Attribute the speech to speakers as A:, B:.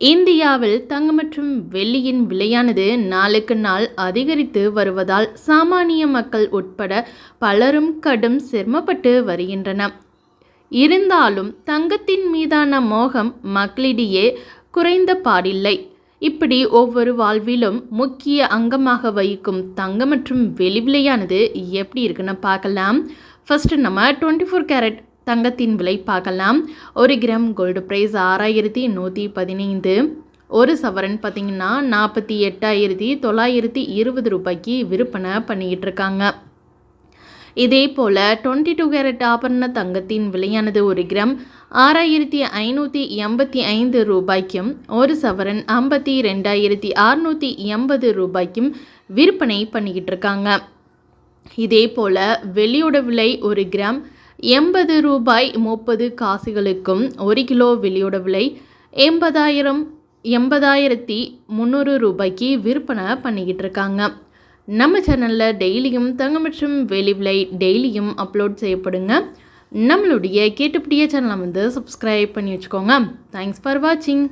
A: இந்தியாவில் தங்கம் மற்றும் வெள்ளியின் விலையானது நாளுக்கு நாள் அதிகரித்து வருவதால் சாமானிய மக்கள் உட்பட பலரும் கடும் சிரமப்பட்டு வருகின்றன இருந்தாலும் தங்கத்தின் மீதான மோகம் மக்களிடையே குறைந்த பாடில்லை. இப்படி ஒவ்வொரு வாழ்விலும் முக்கிய அங்கமாக வகிக்கும் தங்கம் மற்றும் வெளி விலையானது எப்படி இருக்குன்னு பார்க்கலாம். ஃபஸ்ட்டு நம்ம டுவெண்ட்டி ஃபோர் கேரட் தங்கத்தின் விலை பார்க்கலாம். ஒரு கிராம் கோல்டு ப்ரைஸ் ஆறாயிரத்தி நூற்றி பதினைந்து. ஒரு சவரன் பார்த்திங்கன்னா நாற்பத்தி எட்டாயிரத்தி தொள்ளாயிரத்தி இருபது ரூபாய்க்கு விற்பனை பண்ணிக்கிட்டு இருக்காங்க இதே போல் டுவெண்ட்டி டூ கேரட் ஆபரண தங்கத்தின் விலையானது ஒரு கிராம் ஆறாயிரத்தி ஐநூற்றி எண்பத்தி ஐந்து ரூபாய்க்கும் ஒரு சவரன் ஐம்பத்தி ரெண்டாயிரத்தி அறுநூற்றி எண்பது ரூபாய்க்கும் விற்பனை பண்ணிக்கிட்டு இருக்காங்க இதே போல் வெள்ளியோட விலை ஒரு கிராம் எண்பது ரூபாய் முப்பது காசுகளுக்கும் ஒரு கிலோ வெளியோட விலை எண்பதாயிரம் எண்பதாயிரத்தி முந்நூறு ரூபாய்க்கு விற்பனை பண்ணிக்கிட்டு இருக்காங்க. நம்ம சேனலில் டெய்லியும் தங்கம் மற்றும் வெளி விலை டெய்லியும் அப்லோட் செய்யப்படுங்க. நம்மளுடைய கேட்டுப்படியே சேனலை வந்து சப்ஸ்கிரைப் பண்ணி வச்சுக்கோங்க. தேங்க்ஸ் ஃபார் வாட்சிங்